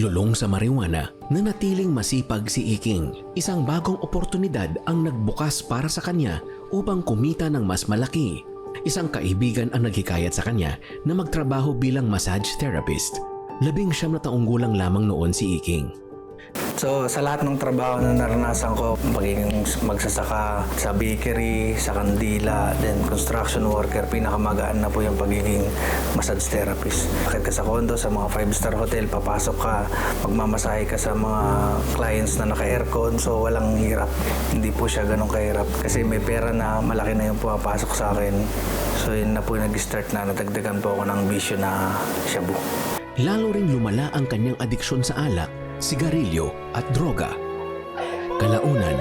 lulong sa marijuana, nanatiling masipag si Iking. Isang bagong oportunidad ang nagbukas para sa kanya upang kumita ng mas malaki. Isang kaibigan ang naghikayat sa kanya na magtrabaho bilang massage therapist. Labing siyam na taong gulang lamang noon si Iking. So, sa lahat ng trabaho na naranasan ko, pagiging magsasaka sa bakery, sa kandila, then construction worker, pinakamagaan na po yung pagiging massage therapist. Bakit ka sa condo, sa mga five-star hotel, papasok ka, magmamasahe ka sa mga clients na naka-aircon, so walang hirap. Hindi po siya ganun kahirap. Kasi may pera na malaki na yung pumapasok sa akin. So, yun na po yung nag-start na nadagdagan po ako ng bisyo na shabu. Lalo ring lumala ang kanyang adiksyon sa alak, sigarilyo at droga. Kalaunan,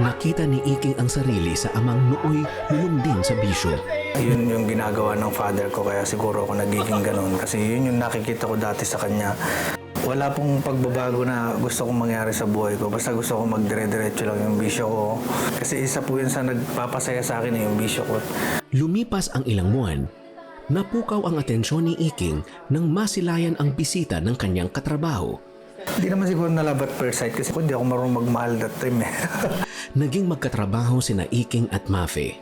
nakita ni Iking ang sarili sa amang nooy lulong din sa bisyo. Yun yung ginagawa ng father ko kaya siguro ako nagiging ganun kasi yun yung nakikita ko dati sa kanya. Wala pong pagbabago na gusto kong mangyari sa buhay ko. Basta gusto ko magdire-diretso lang yung bisyo ko. Kasi isa po yun sa nagpapasaya sa akin eh, yung bisyo ko. Lumipas ang ilang buwan, napukaw ang atensyon ni Iking nang masilayan ang bisita ng kanyang katrabaho. Hindi naman siguro nalabat first sight kasi hindi ako marunong magmahal that time eh. Naging magkatrabaho sina Iking at Mafe.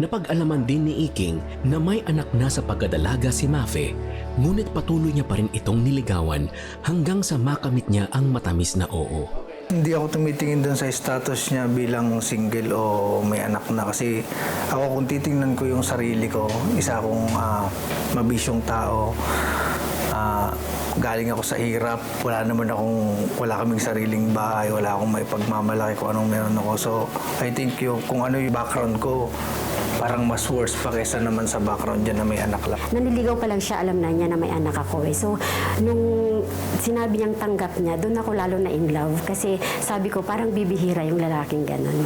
Napag-alaman din ni Iking na may anak na sa pagdadalaga si Mafe, ngunit patuloy niya pa rin itong niligawan hanggang sa makamit niya ang matamis na oo. Hindi ako tumitingin doon sa status niya bilang single o may anak na kasi ako kung titingnan ko yung sarili ko, isa akong ah, mabisyong tao. Ah, galing ako sa hirap, wala naman akong, wala kaming sariling bahay, wala akong may pagmamalaki kung anong meron ako. So, I think yung, kung ano yung background ko, parang mas worse pa kaysa naman sa background dyan na may anak lang. Naniligaw pa lang siya, alam na niya na may anak ako eh. So, nung sinabi niyang tanggap niya, doon ako lalo na in love. Kasi sabi ko, parang bibihira yung lalaking ganun.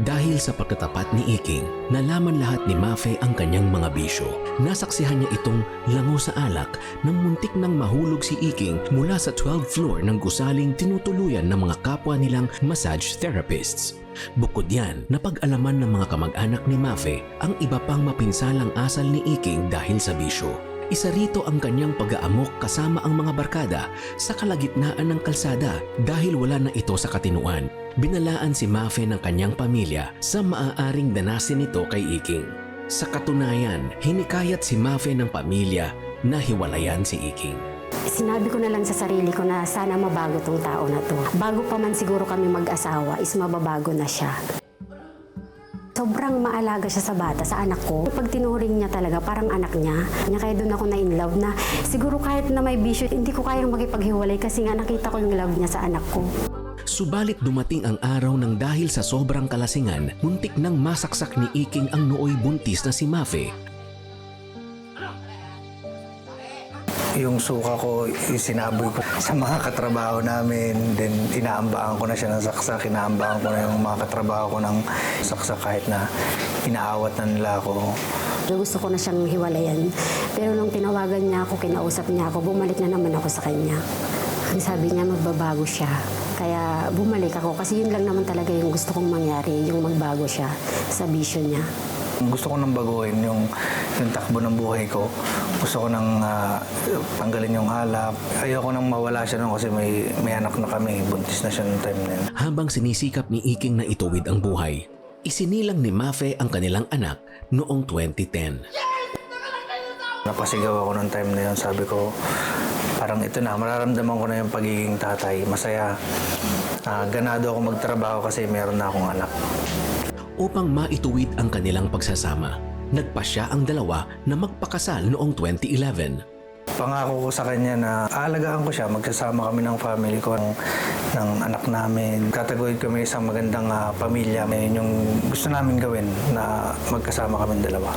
Dahil sa pagkatapat ni Iking, nalaman lahat ni Mafe ang kanyang mga bisyo. Nasaksihan niya itong lango sa alak nang muntik nang mahulog si Iking mula sa 12th floor ng gusaling tinutuluyan ng mga kapwa nilang massage therapists. Bukod yan, napag-alaman ng mga kamag-anak ni Mafe ang iba pang mapinsalang asal ni Iking dahil sa bisyo. Isa rito ang kanyang pag-aamok kasama ang mga barkada sa kalagitnaan ng kalsada dahil wala na ito sa katinuan. Binalaan si Mafe ng kanyang pamilya sa maaaring danasin nito kay Iking. Sa katunayan, hinikayat si Mafe ng pamilya na hiwalayan si Iking. Sinabi ko na lang sa sarili ko na sana mabago tong tao na to. Bago pa man siguro kami mag-asawa, is mababago na siya. Sobrang maalaga siya sa bata, sa anak ko. Pag tinuring niya talaga, parang anak niya. Niya kaya doon ako na in love na siguro kahit na may bisyo, hindi ko kayang makipaghiwalay kasi nga nakita ko yung love niya sa anak ko. Subalit dumating ang araw ng dahil sa sobrang kalasingan, muntik nang masaksak ni Iking ang nooy buntis na si Mafe. Yung suka ko, sinaboy ko sa mga katrabaho namin. Then, inaambaan ko na siya ng saksak. Inaambaan ko na yung mga katrabaho ko ng saksak kahit na inaawat na nila ako. Gusto ko na siyang hiwalayan. Pero nung tinawagan niya ako, kinausap niya ako, bumalik na naman ako sa kanya. Ang sabi niya, magbabago siya. Kaya bumalik ako kasi yun lang naman talaga yung gusto kong mangyari, yung magbago siya sa bisyo niya. Gusto ko nang baguhin yung, yung takbo ng buhay ko. Gusto ko nang ah, tanggalin yung alak. Ayoko nang mawala siya nun kasi may, may anak na kami. Buntis na siya noong time na yun. Habang sinisikap ni Iking na ituwid ang buhay, isinilang ni Mafe ang kanilang anak noong 2010. Napasigaw ako noong time na yun. Sabi ko, parang ito na, mararamdaman ko na yung pagiging tatay. Masaya. Ah, ganado ako magtrabaho kasi meron na akong anak. Upang maituwid ang kanilang pagsasama, nagpasya ang dalawa na magpakasal noong 2011. Pangako ko sa kanya na aalagaan ko siya, magsasama kami ng family ko, ng, ng anak namin. Kataguyod kami isang magandang ah, pamilya. Yun yung gusto namin gawin na magkasama kami dalawa.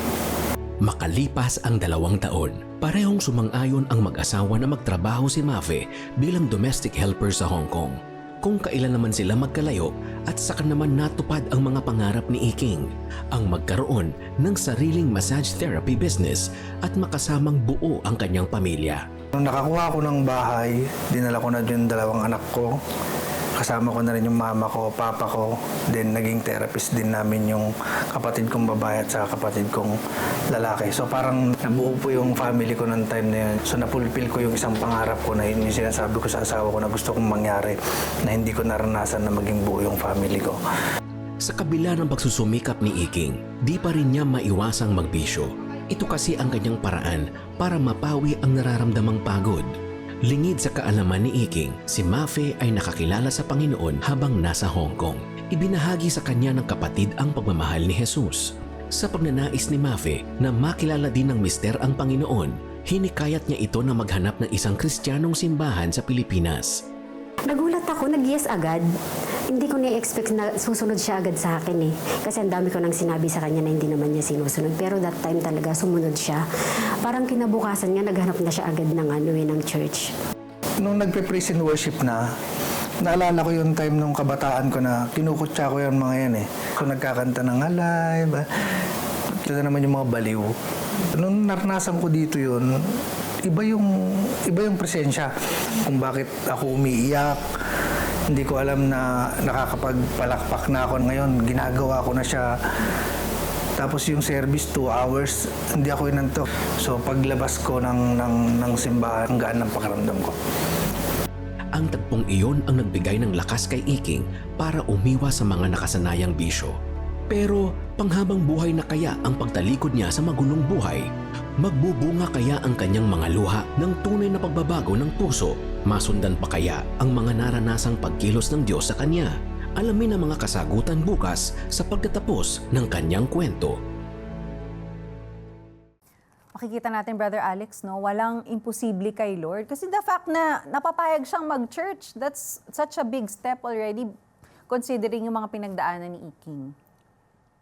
Makalipas ang dalawang taon, parehong sumang-ayon ang mag-asawa na magtrabaho si Mafe bilang domestic helper sa Hong Kong. Kung kailan naman sila magkalayo at saka naman natupad ang mga pangarap ni Iking, ang magkaroon ng sariling massage therapy business at makasamang buo ang kanyang pamilya. Nung nakakuha ko ng bahay, dinala ko na yung dalawang anak ko. Kasama ko na rin yung mama ko, papa ko. Then naging therapist din namin yung kapatid kong babae at sa kapatid kong lalaki. So parang nabuo po yung family ko ng time na yun. So napulpil ko yung isang pangarap ko na yun yung sinasabi ko sa asawa ko na gusto kong mangyari na hindi ko naranasan na maging buo yung family ko. Sa kabila ng pagsusumikap ni Iking, di pa rin niya maiwasang magbisyo. Ito kasi ang kanyang paraan para mapawi ang nararamdamang pagod. Lingid sa kaalaman ni Iking, si Mafe ay nakakilala sa Panginoon habang nasa Hong Kong. Ibinahagi sa kanya ng kapatid ang pagmamahal ni Jesus. Sa pagnanais ni Mafe na makilala din ng mister ang Panginoon, hinikayat niya ito na maghanap ng isang kristyanong simbahan sa Pilipinas. Nagulat ako, nag-yes agad. Hindi ko na-expect na susunod siya agad sa akin eh. Kasi ang dami ko nang sinabi sa kanya na hindi naman niya sinusunod. Pero that time talaga sumunod siya. Parang kinabukasan niya, naghanap na siya agad ng ano eh, ng church. Nung nagpe-praise and worship na, naalala ko yung time nung kabataan ko na kinukutsa ko yung mga yan eh. So nagkakanta ng alay, ba? Ito naman yung mga baliw. Nung naranasan ko dito yun, iba yung iba yung presensya kung bakit ako umiiyak hindi ko alam na nakakapagpalakpak na ako ngayon. Ginagawa ko na siya. Tapos yung service 2 hours. Hindi ako inantok. So paglabas ko ng ng ng simbahan ang gaan ng pakiramdam ko. Ang tagpong iyon ang nagbigay ng lakas kay Iking para umiwas sa mga nakasanayang bisyo. Pero panghabang buhay na kaya ang pagtalikod niya sa magulong buhay? Magbubunga kaya ang kanyang mga luha ng tunay na pagbabago ng puso? Masundan pa kaya ang mga naranasang pagkilos ng Diyos sa kanya? Alamin ang mga kasagutan bukas sa pagtatapos ng kanyang kwento. makikita natin, Brother Alex, no, walang imposible kay Lord. Kasi the fact na napapayag siyang mag-church, that's such a big step already considering yung mga pinagdaanan ni Iking.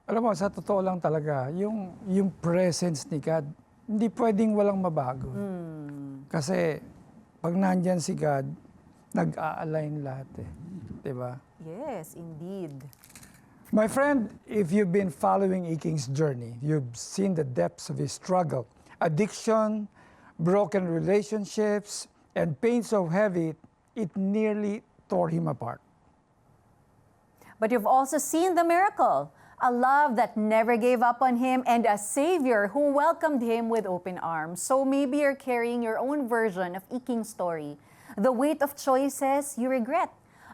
Alam mo, sa totoo lang talaga, yung, yung presence ni God, hindi pwedeng walang mabago. Kasi pag nandyan si God, nag-a-align lahat eh. 'Di ba? Yes, indeed. My friend, if you've been following Iking's journey, you've seen the depths of his struggle, addiction, broken relationships, and pain so heavy it nearly tore him apart. But you've also seen the miracle, a love that never gave up on him and a savior who welcomed him with open arms. So maybe you're carrying your own version of Iking's story, the weight of choices you regret,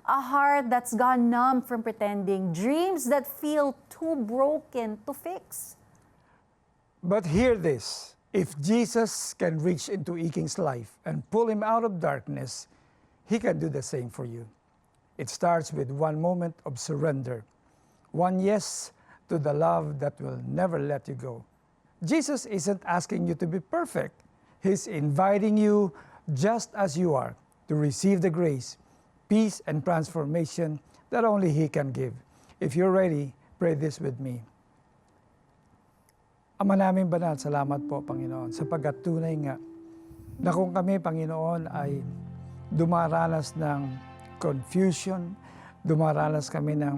a heart that's gone numb from pretending, dreams that feel too broken to fix. But hear this if Jesus can reach into Iking's life and pull him out of darkness, he can do the same for you. It starts with one moment of surrender, one yes to the love that will never let you go. Jesus isn't asking you to be perfect, He's inviting you just as you are to receive the grace, peace, and transformation that only He can give. If you're ready, pray this with me. Ama namin banal, salamat po, Panginoon, sapagkat tunay nga na kung kami, Panginoon, ay dumaranas ng confusion, dumaranas kami ng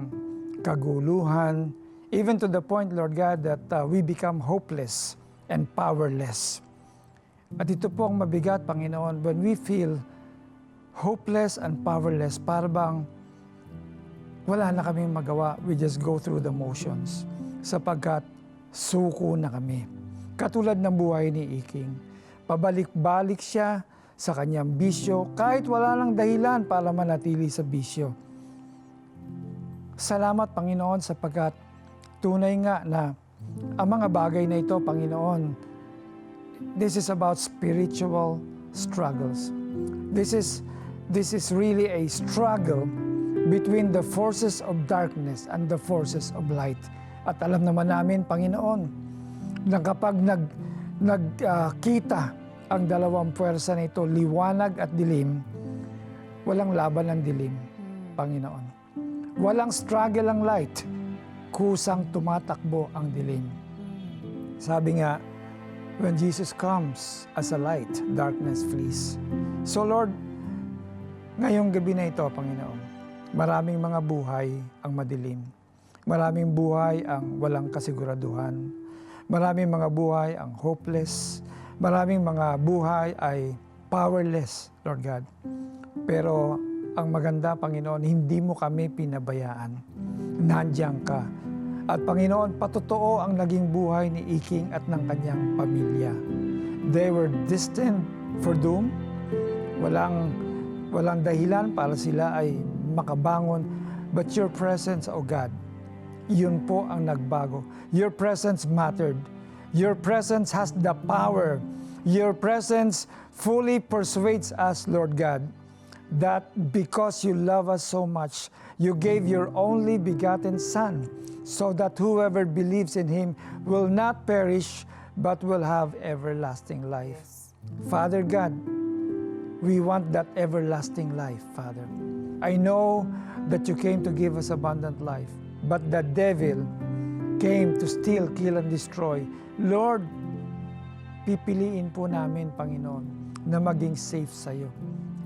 kaguluhan, even to the point, Lord God, that uh, we become hopeless and powerless. At ito po ang mabigat, Panginoon, when we feel hopeless and powerless, para bang wala na kaming magawa. We just go through the motions sapagkat suko na kami. Katulad ng buhay ni Iking. Pabalik-balik siya sa kanyang bisyo kahit wala lang dahilan para manatili sa bisyo. Salamat Panginoon sapagkat tunay nga na ang mga bagay na ito, Panginoon, this is about spiritual struggles. This is this is really a struggle between the forces of darkness and the forces of light. At alam naman namin, Panginoon, na kapag nag nagkita ang dalawang puwersa na ito, liwanag at dilim, walang laban ng dilim, Panginoon. Walang struggle ang light, kusang tumatakbo ang dilim. Sabi nga, when Jesus comes as a light, darkness flees. So Lord, ngayong gabi na ito, Panginoon, maraming mga buhay ang madilim. Maraming buhay ang walang kasiguraduhan. Maraming mga buhay ang hopeless. Maraming mga buhay ay powerless, Lord God. Pero Ang maganda, Panginoon, hindi mo kami pinabayaan. Nandiyan ka. At Panginoon, patotoo ang naging buhay ni Iking at ng kanyang pamilya. They were destined for doom. Walang, walang dahilan para sila ay makabangon. But your presence, O God, yun po ang nagbago. Your presence mattered. Your presence has the power. Your presence fully persuades us, Lord God, that because you love us so much, you gave your only begotten Son, so that whoever believes in him will not perish, but will have everlasting life. Father God, we want that everlasting life, Father. I know that you came to give us abundant life, but the devil came to steal, kill, and destroy. Lord, pipiliin po namin, Panginoon, na maging safe sa iyo.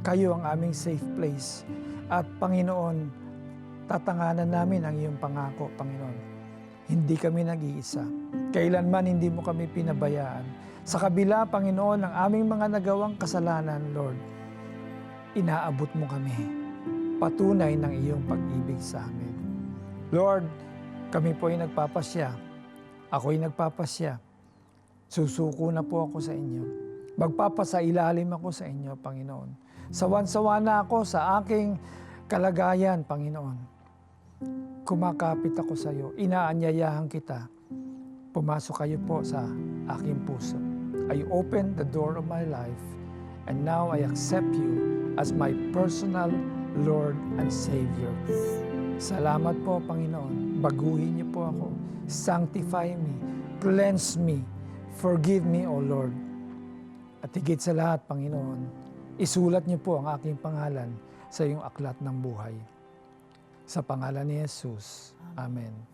Kayo ang aming safe place. At Panginoon, tatanganan namin ang iyong pangako, Panginoon. Hindi kami nag-iisa. Kailanman hindi mo kami pinabayaan. Sa kabila, Panginoon, ng aming mga nagawang kasalanan, Lord, inaabot mo kami. Patunay ng iyong pag-ibig sa amin. Lord, kami po ay nagpapasya. Ako'y nagpapasya. Susuko na po ako sa inyo. Magpapasailalim ako sa inyo, Panginoon. Sawan-sawa na ako sa aking kalagayan, Panginoon. Kumakapit ako sa iyo. Inaanyayahan kita. Pumasok kayo po sa aking puso. I open the door of my life and now I accept you as my personal Lord and Savior. Salamat po, Panginoon. Baguhin niyo po ako. Sanctify me. Cleanse me. Forgive me, O Lord. At higit sa lahat, Panginoon, isulat niyo po ang aking pangalan sa iyong aklat ng buhay. Sa pangalan ni Jesus. Amen.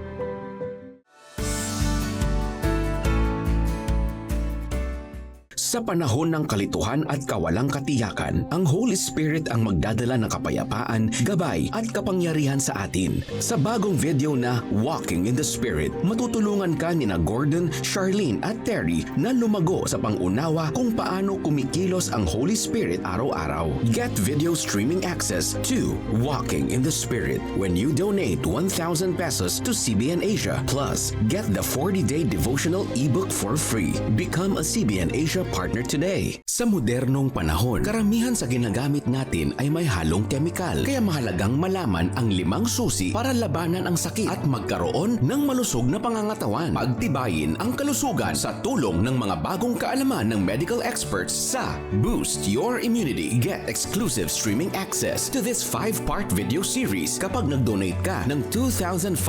Sa panahon ng kalituhan at kawalang katiyakan, ang Holy Spirit ang magdadala ng kapayapaan, gabay at kapangyarihan sa atin. Sa bagong video na Walking in the Spirit, matutulungan ka ni na Gordon, Charlene at Terry na lumago sa pangunawa kung paano kumikilos ang Holy Spirit araw-araw. Get video streaming access to Walking in the Spirit when you donate 1,000 pesos to CBN Asia. Plus, get the 40-day devotional ebook for free. Become a CBN Asia partner today. Sa modernong panahon, karamihan sa ginagamit natin ay may halong kemikal. Kaya mahalagang malaman ang limang susi para labanan ang sakit at magkaroon ng malusog na pangangatawan. Pagtibayin ang kalusugan sa tulong ng mga bagong kaalaman ng medical experts sa Boost Your Immunity. Get exclusive streaming access to this 5-part video series kapag nag-donate ka ng 2,500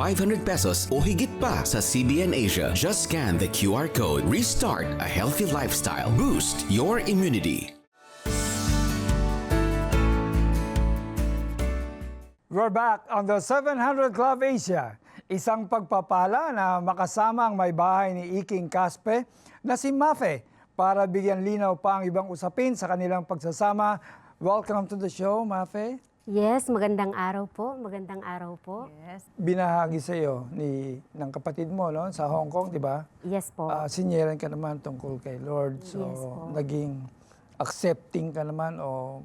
pesos o higit pa sa CBN Asia. Just scan the QR code. Restart a healthy lifestyle. Boost your immunity. We're back on the 700 Club Asia. Isang pagpapala na makasama ang may bahay ni Iking Kaspe na si Mafe para bigyan linaw pa ang ibang usapin sa kanilang pagsasama. Welcome to the show, Mafe. Yes, magandang araw po. Magandang araw po. Yes. Binahagi sa iyo ni ng kapatid mo no sa Hong Kong, 'di ba? Yes po. Ah, sinyeran ka naman tungkol kay Lord. So, Yes po. naging accepting ka naman o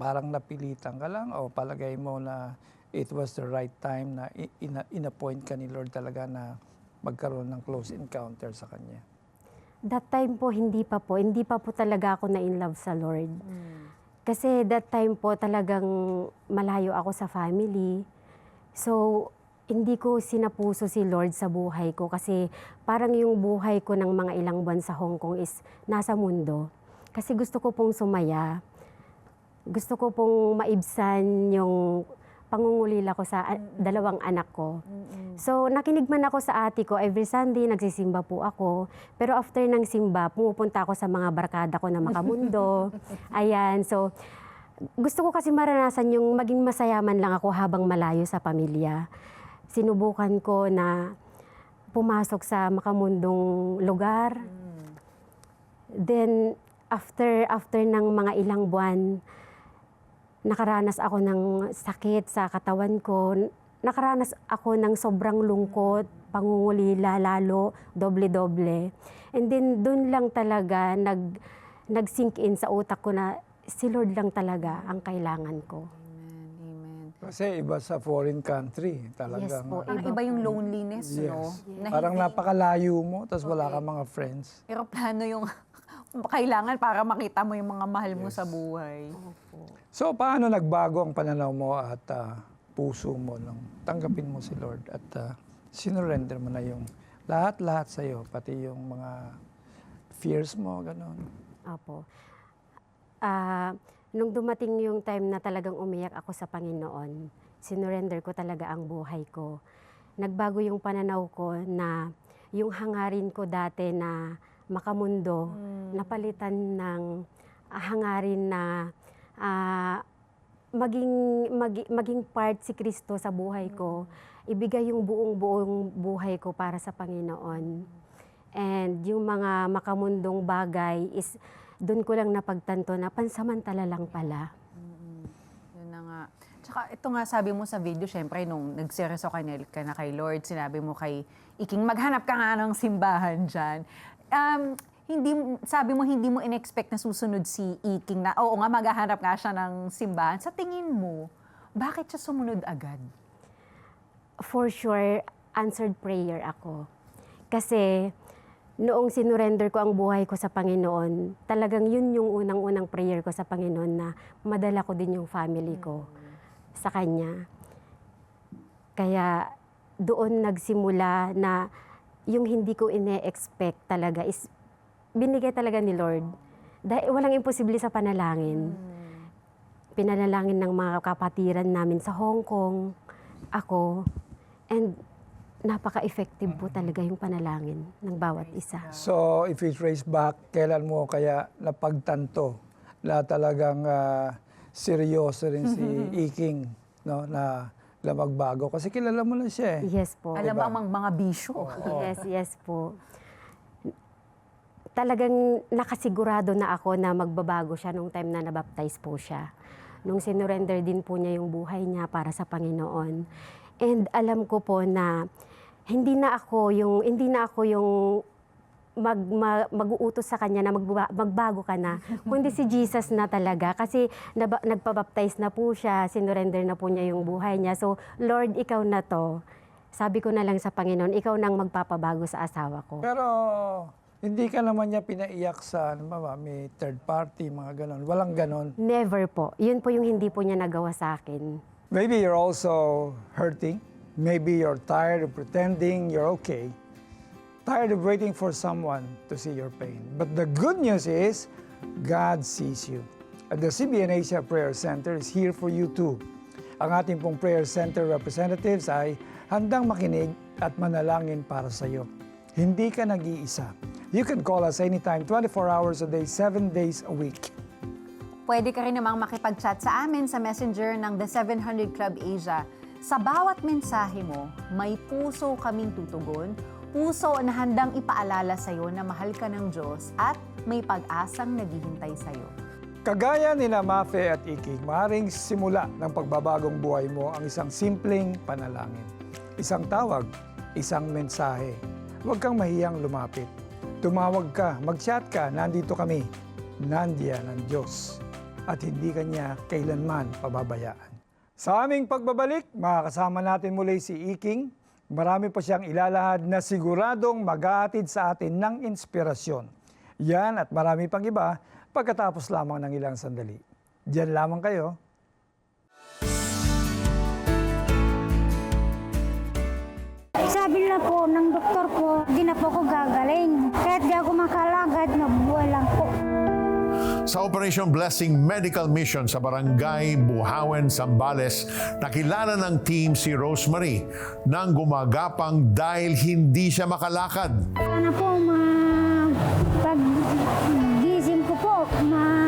parang napilitan ka lang o palagay mo na it was the right time na in-appoint ka ni Lord talaga na magkaroon ng close encounter sa Kanya. That time po, hindi pa po. Hindi pa po talaga ako na in love sa Lord. Kasi that time po talagang malayo ako sa family. So, hindi ko sinapuso si Lord sa buhay ko kasi parang yung buhay ko ng mga ilang buwan sa Hong Kong is nasa mundo. Kasi gusto ko pong sumaya. Gusto ko pong maibsan yung pangungulila ko sa a- dalawang anak ko. So, nakinig man ako sa ate ko, every Sunday nagsisimba po ako. Pero after ng simba, pumupunta ako sa mga barkada ko na makamundo. Ayan, so gusto ko kasi maranasan yung maging masayaman lang ako habang malayo sa pamilya. Sinubukan ko na pumasok sa makamundong lugar. Then, after, after ng mga ilang buwan, nakaranas ako ng sakit sa katawan ko. Nakaranas ako ng sobrang lungkot, pangungulila lalo, doble-doble. And then doon lang talaga nag, nag-sink in sa utak ko na si Lord lang talaga ang kailangan ko. Amen. Amen. Kasi iba sa foreign country. Talagang, Yes po. Parang iba yung loneliness, no? Yes. Na Parang napakalayo mo, tapos wala kang mga friends. Pero plano yung kailangan para makita mo yung mga mahal mo sa buhay. So, paano nagbago ang pananaw mo at ah, puso mo nung tanggapin mo si Lord at uh, sinurrender mo na yung lahat-lahat sa iyo, pati yung mga fears mo, gano'n. Opo. Ah, nung dumating yung time na talagang umiyak ako sa Panginoon, sinurrender ko talaga ang buhay ko. Nagbago yung pananaw ko na yung hangarin ko dati na makamundo, napalitan ng hangarin na ah, maging, magi- maging part si Kristo sa buhay ko. Ibigay yung buong-buong buhay ko para sa Panginoon. And yung mga makamundong bagay is doon ko lang napagtanto na pansamantala lang pala. Yun na nga. Tsaka ito nga sabi mo sa video, syempre nung nagseryoso ka na, ka na kay Lord, sinabi mo kay Iking, maghanap ka nga ng simbahan dyan. Um, hindi, sabi mo hindi mo in-expect na susunod si Iking na, oo nga, maghahanap nga siya ng simbahan. Sa tingin mo, bakit siya sumunod agad? For sure, answered prayer ako. Kasi noong sinurrender ko ang buhay ko sa Panginoon, talagang yun yung unang-unang prayer ko sa Panginoon na madala ko din yung family ko sa Kanya. Kaya doon nagsimula na yung hindi ko ine-expect talaga is binigay talaga ni Lord. Dahil walang imposible sa panalangin. Pinanalangin ng mga kapatiran namin sa Hong Kong, ako, and napaka-effective po talaga yung panalangin ng bawat isa. So, if we trace back, kailan mo kaya napagtanto na talagang ah, seryoso rin si Iking no, na, na magbago? Kasi kilala mo na siya eh. Yes po. Alam mo ang mga bisyo. Yes, yes po. Talagang nakasigurado na ako na magbabago siya nung time na nabaptize po siya. Nung sinurrender din po niya yung buhay niya para sa Panginoon. And alam ko po na hindi na ako yung hindi na ako yung mag, ma- mag-uutos sa kanya na magba- magbago ka na, kundi si Jesus na talaga. Kasi naba- nagpabaptize na po siya, sinurrender na po niya yung buhay niya. So, Lord, ikaw na to. Sabi ko na lang sa Panginoon, ikaw nang magpapabago sa asawa ko. Pero hindi ka naman niya pinaiyak sa, ano ba, may third party, mga ganon. Walang ganon. Never po. Yun po yung hindi po niya nagawa sa akin. Maybe you're also hurting. Maybe you're tired of pretending you're okay. Tired of waiting for someone to see your pain. But the good news is, God sees you. At the CBN Asia Prayer Center is here for you too. Ang ating pong prayer center representatives ay handang makinig at manalangin para sa iyo. Hindi ka nag-iisa. You can call us anytime, 24 hours a day, 7 days a week. Pwede ka rin namang makipag-chat sa amin sa messenger ng The 700 Club Asia. Sa bawat mensahe mo, may puso kaming tutugon, puso na handang ipaalala sa'yo na mahal ka ng Diyos at may pag-asang naghihintay sa'yo. Kagaya ni Mafe at Iki, maaaring simula ng pagbabagong buhay mo ang isang simpleng panalangin. Isang tawag, isang mensahe. Huwag kang mahiyang lumapit. Tumawag ka, mag-chat ka, nandito kami. Nandiyan ang Diyos. At hindi kanya kailanman pababayaan. Sa aming pagbabalik, makakasama natin muli si Iking. Marami pa siyang ilalahad na siguradong mag-aatid sa atin ng inspirasyon. Yan at marami pang iba pagkatapos lamang ng ilang sandali. Diyan lamang kayo. Sabi na po ng doktor ko, di na po ako gagaling. Kahit di ako makalagad, nabuhay lang po. Sa Operation Blessing Medical Mission sa Barangay Buhawen, Sambales, nakilala ng team si Rosemary nang gumagapang dahil hindi siya makalakad. Sana po, ma... Pag gising ko po, ma...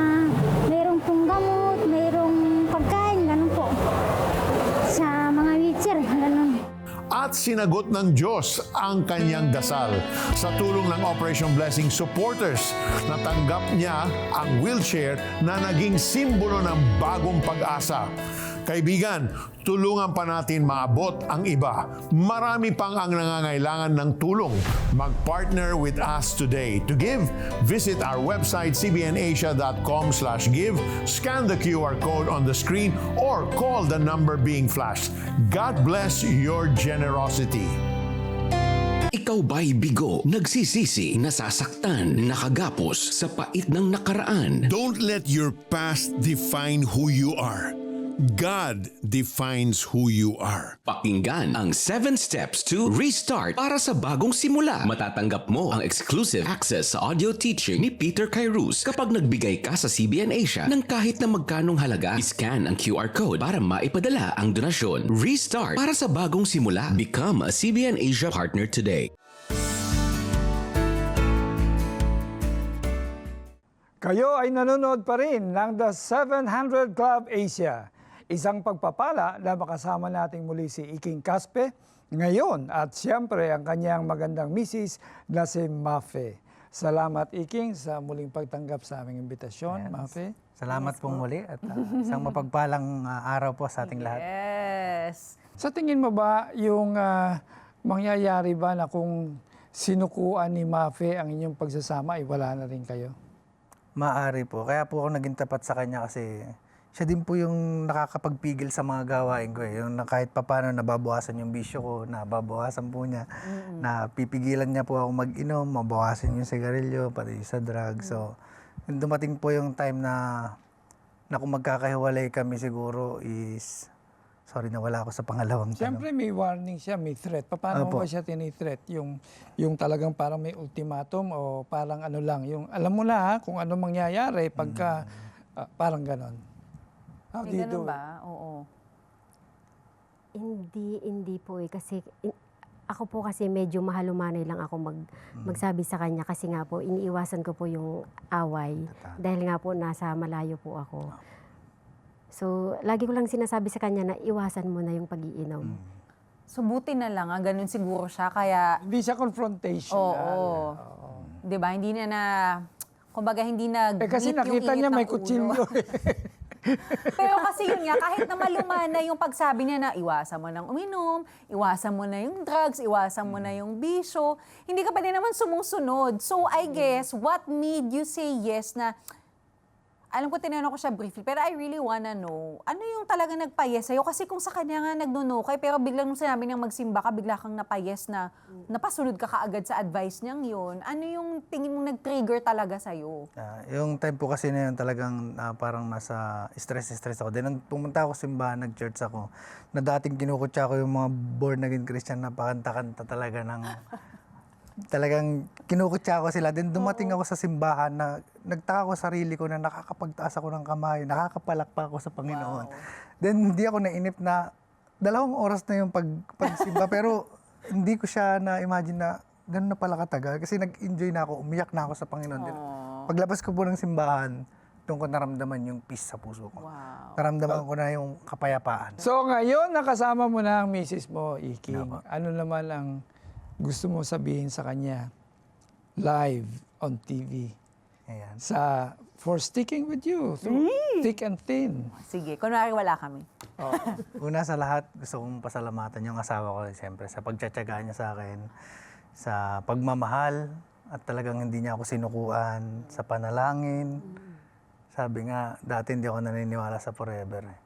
at sinagot ng Diyos ang kanyang dasal. Sa tulong ng Operation Blessing supporters, natanggap niya ang wheelchair na naging simbolo ng bagong pag-asa. Kaibigan, tulungan pa natin maabot ang iba. Marami pang ang nangangailangan ng tulong. Mag-partner with us today. To give, visit our website cbnasia.com give, scan the QR code on the screen, or call the number being flashed. God bless your generosity. Ikaw ba'y bigo, nagsisisi, nasasaktan, nakagapos sa pait ng nakaraan? Don't let your past define who you are. God defines who you are. Pakinggan ang 7 Steps to Restart para sa bagong simula. Matatanggap mo ang exclusive access sa audio teaching ni Peter Kairos kapag nagbigay ka sa CBN Asia ng kahit na magkanong halaga. Scan ang QR code para maipadala ang donasyon. Restart para sa bagong simula. Become a CBN Asia partner today. Kayo ay nanonood pa rin ng The 700 Club Asia. Isang pagpapala na makasama nating muli si Iking Kaspe ngayon at siyempre ang kanyang magandang misis na si Mafe. Salamat Iking sa muling pagtanggap sa aming imbitasyon, Mafe. Salamat pong muli at ah, isang mapagpalang ah, araw po sa ating lahat. Yes. Sa tingin mo ba yung ah, mangyayari ba na kung sinukuan ni Mafe ang inyong pagsasama ay wala na rin kayo? Maari po. Kaya po ako naging tapat sa kanya kasi siya din po yung nakakapagpigil sa mga gawain ko. Eh. Yung na kahit papano nababawasan yung bisyo ko, nababawasan po niya. Na pipigilan niya po ako mag-inom, mabawasan yung sigarilyo, pati sa drug. So, yung dumating po yung time na na kung magkakahiwalay kami siguro is sorry na wala ako sa pangalawang tanong. Siyempre may warning siya, may threat. Paano mo Opo. ba siya tini-threat? Yung, yung talagang parang may ultimatum o parang ano lang, yung alam mo na ha, kung ano mangyayari pagka ah, parang ganon. How do May you do ganun it? ba? Oo. Hindi, hindi po eh. Kasi in- ako po kasi medyo mahalumanay lang ako mag, magsabi sa kanya kasi nga po iniiwasan ko po yung away dahil nga po nasa malayo po ako. So, lagi ko lang sinasabi sa kanya na iwasan mo na yung pag-iinom. So buti na lang, ah, ganun siguro siya. Kaya, Hindi siya confrontational. oo. Di ba? Hindi na na, kumbaga hindi na Eh kasi nakita niya may kutsilyo. Pero kasi yun nga, kahit na malumana yung pagsabi niya na iwasan mo nang uminom, iwasan mo na yung drugs, iwasan mo na yung bisyo, hindi ka pa din naman sumusunod. So I guess, what made you say yes na, alam ko tinanong ko siya briefly, pero I really wanna know, ano yung talaga nagpa-yes sa'yo? Kasi kung sa kanya nga nagnunukay, pero biglang nung sinabi niyang magsimba ka, bigla kang napa-yes na napasunod ka kaagad sa advice niyang yun. Ano yung tingin mong nag-trigger talaga sa'yo? Ah, yung time po kasi na yun talagang ah, parang nasa stress-stress ako. Then nung pumunta ako sa simbahan, nag-church ako, na dating kinukutsa ko yung mga born again Christian na pakanta-kanta talaga ng... talagang kinukutsa ko sila. Then dumating ako sa simbahan na nagtaka ko sa sarili ko na nakakapagtaas ako ng kamay, nakakapalakpak ako sa Panginoon. Then hindi ako nainip na dalawang oras na yung pag, pagsimba pero hindi ko siya na-imagine na ganun na pala katagal kasi nag-enjoy na ako, umiyak na ako sa Panginoon. Then, Paglabas ko po ng simbahan, doon ko naramdaman yung peace sa puso ko. Wow. Naramdaman ko na yung kapayapaan. So ngayon, nakasama mo na ang misis mo, Iking. Ano naman ang gusto mo sabihin sa kanya live on TV Ayan. sa for sticking with you through thick and thin. Sige, kunwari wala kami. Una sa lahat, gusto kong pasalamatan yung asawa ko, siyempre, sa pagtsatsaga niya sa akin, sa pagmamahal, at talagang hindi niya ako sinukuan, sa panalangin. Sabi nga, dati hindi ako naniniwala sa forever. eh.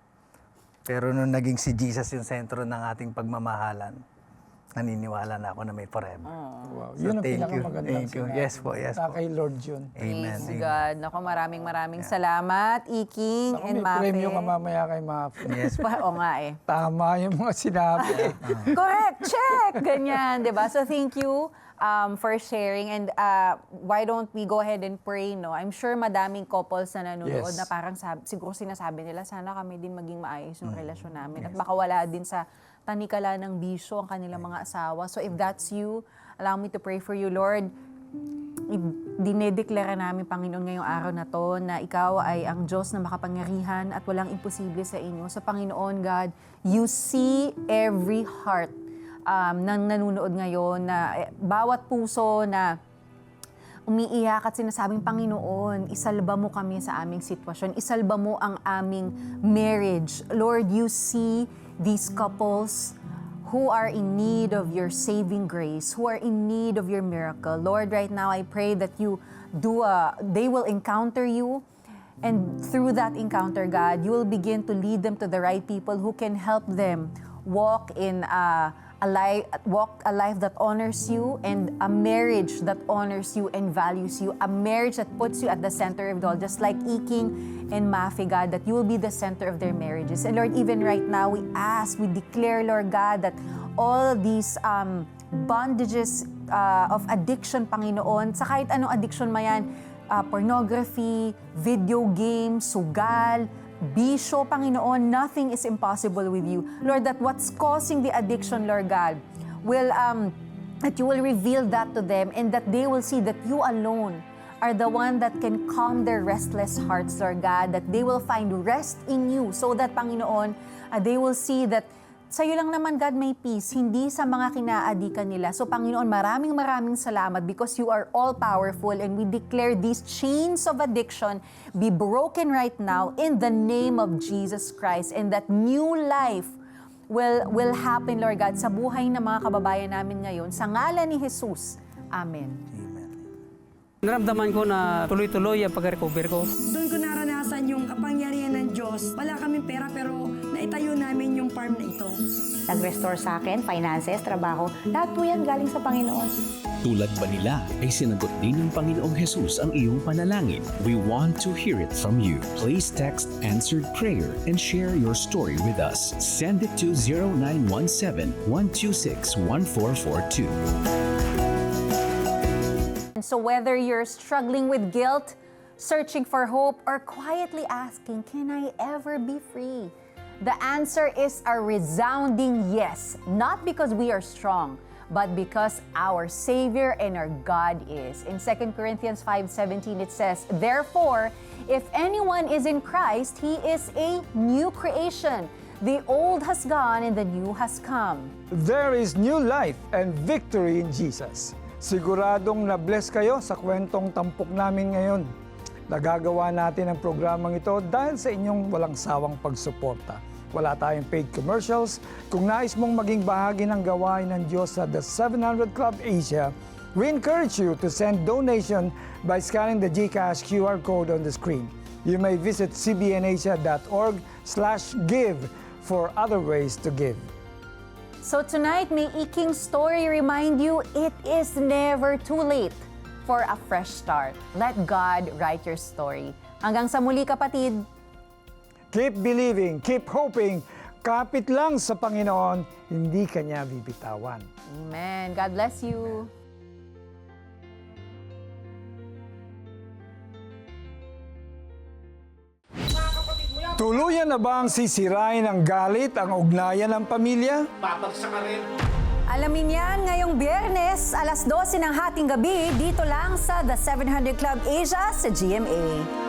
Pero nung naging si Jesus yung sentro ng ating pagmamahalan, naniniwala na ako na may forever. Wow, So, yun ang thank you. pinakamagandang Thank you. sinabi Yes po, yes po. kay Lord yun. Amen. Praise God. Naku, maraming maraming salamat, Iking Ako, and may Mafe. premyo ka mamaya kay Mafe. Yes po. Pa- Oo nga eh. Tama yung mga sinabi. Correct, check! Ganyan, di ba? So thank you um, for sharing. And uh, why don't we go ahead and pray, no? I'm sure madaming couples na nanonood Yes. na parang sab- siguro sinasabi nila, sana kami din maging maayos Mm. yung relasyon namin. At baka wala din sa tanikala ng bisyo ang kanilang mga asawa. So if that's you, allow me to pray for you, Lord. Dinedeklara namin, Panginoon, ngayong araw na to na ikaw ay ang Diyos na makapangyarihan at walang imposible sa inyo. Sa Panginoon, God, you see every heart um, nang nanonood ngayon na eh, bawat puso na umiiyak at sinasabing, Panginoon, isalba mo kami sa aming sitwasyon. Isalba mo ang aming marriage. Lord, you see these couples who are in need of your saving grace, who are in need of your miracle. Lord, right now I pray that you do a, they will encounter you and through that encounter, God, you will begin to lead them to the right people who can help them walk in a, a life, walk a life that honors you and a marriage that honors you and values you, a marriage that puts you at the center of it all, just like Iking and Mafi, God, that you will be the center of their marriages. And Lord, even right now, we ask, we declare, Lord God, that all these um, bondages uh, of addiction, Panginoon, sa kahit anong addiction mayan, uh, pornography, video games, sugal, bisyo, Panginoon, nothing is impossible with you. Lord, that what's causing the addiction, Lord God, will, um, that you will reveal that to them and that they will see that you alone are the one that can calm their restless hearts, Lord God, that they will find rest in you so that, Panginoon, uh, they will see that sa'yo lang naman, God, may peace, hindi sa mga kinaadikan nila. So, Panginoon, maraming maraming salamat because you are all-powerful and we declare these chains of addiction be broken right now in the name of Jesus Christ and that new life will, will happen, Lord God, sa buhay ng mga kababayan namin ngayon. Sa ngalan ni Jesus. Amen. Naramdaman ko na tuloy-tuloy ang pag-recover ko. Doon ko yung Diyos. Wala kaming pera pero naitayo namin yung farm na ito. Nag-restore sa akin, finances, trabaho, lahat po yan galing sa Panginoon. Tulad ba nila ay sinagot din ng Panginoong Jesus ang iyong panalangin? We want to hear it from you. Please text answered prayer and share your story with us. Send it to 0917-126-1442. And so whether you're struggling with guilt, searching for hope, or quietly asking, can I ever be free? The answer is a resounding yes, not because we are strong, but because our Savior and our God is. In 2 Corinthians 5:17 it says, "Therefore, if anyone is in Christ, he is a new creation. The old has gone and the new has come." There is new life and victory in Jesus. Siguradong na-bless kayo sa kwentong tampok namin ngayon. Nagagawa natin ang programang ito dahil sa inyong walang sawang pagsuporta. Wala tayong paid commercials. Kung nais mong maging bahagi ng gawain ng Diyos sa The 700 Club Asia, we encourage you to send donation by scanning the GCash QR code on the screen. You may visit cbnasia.org slash give for other ways to give. So tonight, may Iking's story remind you it is never too late for a fresh start. Let God write your story. Hanggang sa muli kapatid, Keep believing, keep hoping, kapit lang sa Panginoon, hindi Kanya bibitawan. Amen. God bless you. Tuluyan na ba ang sisirain ng galit ang ugnayan ng pamilya? Alamin yan ngayong biyernes, alas 12 ng hating gabi, dito lang sa The 700 Club Asia sa GMA.